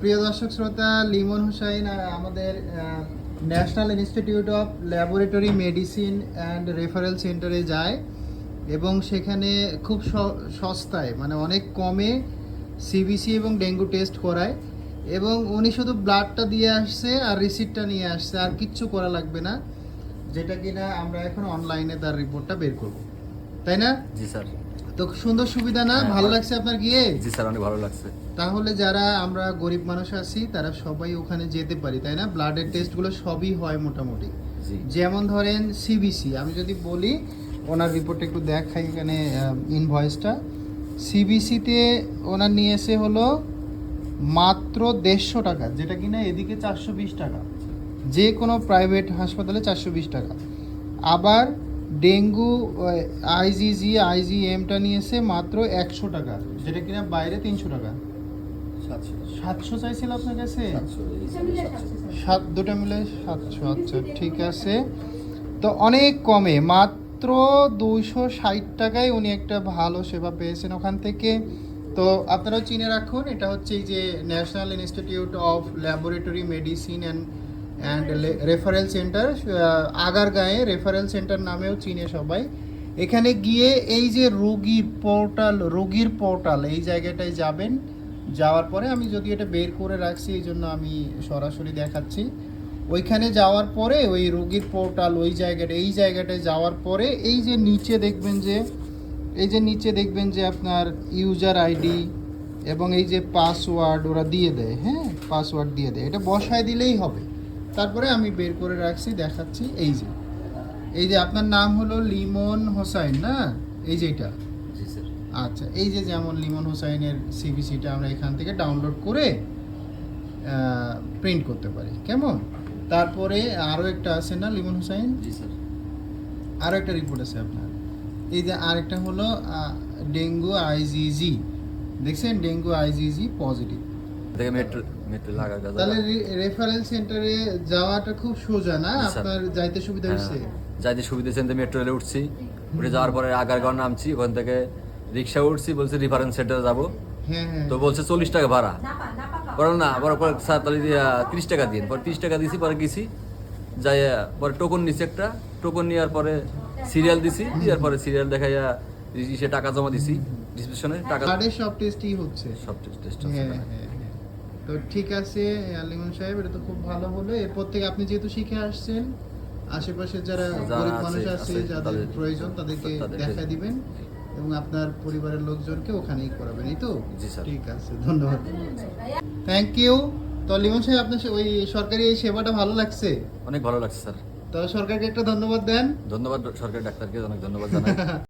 প্রিয় দর্শক শ্রোতা, লিমন হুসাইন আমাদের national institute of laboratory medicine and referral সেন্টারে যায় এবং সেখানে খুব সস্তায় মানে অনেক কমে সিবিসি এবং ডেঙ্গু টেস্ট করায় এবং উনি শুধু ব্লাডটা দিয়ে আসছে আর রিসিপ্টটা নিয়ে আসছে, আর কিচ্ছু করা লাগবে না, যেটা কিনা আমরা এখন অনলাইনে তার রিপোর্টটা বের করব। তাই না? জি স্যার। তো সুন্দর সুবিধা না? হ্যাঁ, ভালো। লাগছে আপনার গিয়ে? জি স্যার অনেক ভালো লাগছে। তাহলে যারা আমরা গরিব মানুষ আছি তারা সবাই ওখানে যেতে পারি তাই না? ব্লাডের টেস্টগুলো সবই হয় মোটামুটি। যেমন ধরেন সিবিসি আমি যদি বলি ওনার রিপোর্ট একটু দেখাই এখানে ইনভয়েসটা সিবিসিতে ওনার নিয়েছে হলো মাত্র দেড়শো টাকা যেটা কিনা এদিকে চারশো বিশ টাকা। যে কোনো প্রাইভেট হাসপাতালে চারশো বিশ টাকা। আবার ডেঙ্গু আইজিজি আইজিএমটা নিয়েছে মাত্র একশো টাকা। যেটা কিনা বাইরে তিনশো টাকা। সাতশো চাইছিল আপনার কাছে। সাত, দুটো মিলে সাতশো আচ্ছা ঠিক আছে। তো অনেক কমে, মাত্র দুইশো ষাট টাকায় উনি একটা ভালো সেবা পেয়েছেন ওখান থেকে। তো আপনারাও চিনে রাখুন, এটা হচ্ছে যে national institute of laboratory medicine and and referral center আগারগাঁয়ে referral centre নামেও চিনে সবাই। এখানে গিয়ে এই যে রোগী পোর্টাল রোগীর পোর্টাল এই জায়গাটায় যাবেন। যাওয়ার পরে আমি যদি এটা বের করে রাখছি, এই জন্য আমি সরাসরি দেখাচ্ছি। ওইখানে যাওয়ার পরে ওই রোগীর পোর্টাল ওই জায়গাটা, এই জায়গাটায় যাওয়ার পরে এই যে নিচে দেখবেন যে, এই যে নিচে দেখবেন যে আপনার ইউজার আইডি এবং এই যে পাসওয়ার্ড ওরা দিয়ে দেয় হ্যাঁ? পাসওয়ার্ড দিয়ে দেয়। এটা বসায় দিলেই হবে। তারপরে আমি বের করে রাখছি দেখাচ্ছি। এই যে এই যে আপনার নাম হলো লিমন হোসাইন না? এই যে এটা। জি স্যার। আচ্ছা এই যে যেমন লিমন হোসাইনের সিবিসিটা আমরা এখান থেকে ডাউনলোড করে প্রিন্ট করতে পারি। কেমন? তারপরে আরও একটা আছে না লিমন হোসাইন? জি স্যার। আরও একটা রিপোর্ট আছে আপনার। এই যে আরেকটা হলো ডেঙ্গু আইজিজি। দেখছেন? Dengue IgG positive. থেকে মেট্রো মেট্রো লাগা তাহলে রেফারেল সেন্টারে যাওয়াটা খুব সোজা না? আপনার যাইতে সুবিধা হচ্ছে যাইতে সুবিধা সেন্টার মেট্রো রেলে উঠছি। উঠে যাওয়ার পরে আগারগাঁও নামছি ওখান থেকে রিক্সা উঠছি বলছে রিফারেন্স সেন্টারে যাব। হ্যাঁ হ্যাঁ। তো বলছে চল্লিশ টাকা ভাড়া। পরে না পরে পরে স্যার তাহলে তিরিশ টাকা দিন পরে তিরিশ টাকা দিছি পরে গেছি। যাই পরে টোকন নিছি একটা। টোকন নেওয়ার পরে সিরিয়াল দিছি দেওয়ার পরে সিরিয়াল দেখাইয়া সে টাকা জমা দিছি। ডিসক্রিপশনে টাকা সব টেস্টই হচ্ছে। সব টেস্ট হ্যাঁ হ্যাঁ হ্যাঁ। তো ঠিক আছে লিমন সাহেব এটা তো খুব ভালো হলো। এরপর থেকে আপনি যেহেতু শিখে আসছেন আশেপাশে যারা গরিব মানুষ আছে যাদের প্রয়োজন তাদেরকে তাদেরকে- দেখা দিবেন এবং আপনার পরিবারের লোকজনকে ওখানেই করাবেন এই তো? ঠিক আছে ধন্যবাদ। থ্যাংক ইউ তো লিমন সাহেব আপনার ওই সরকারি এই সেবাটা ভালো লাগছে? অনেক ভালো লাগছে স্যার। তো সরকারকে একটা ধন্যবাদ দেন। ধন্যবাদ সরকারি ডাক্তারকে অনেক ধন্যবাদ জানাই।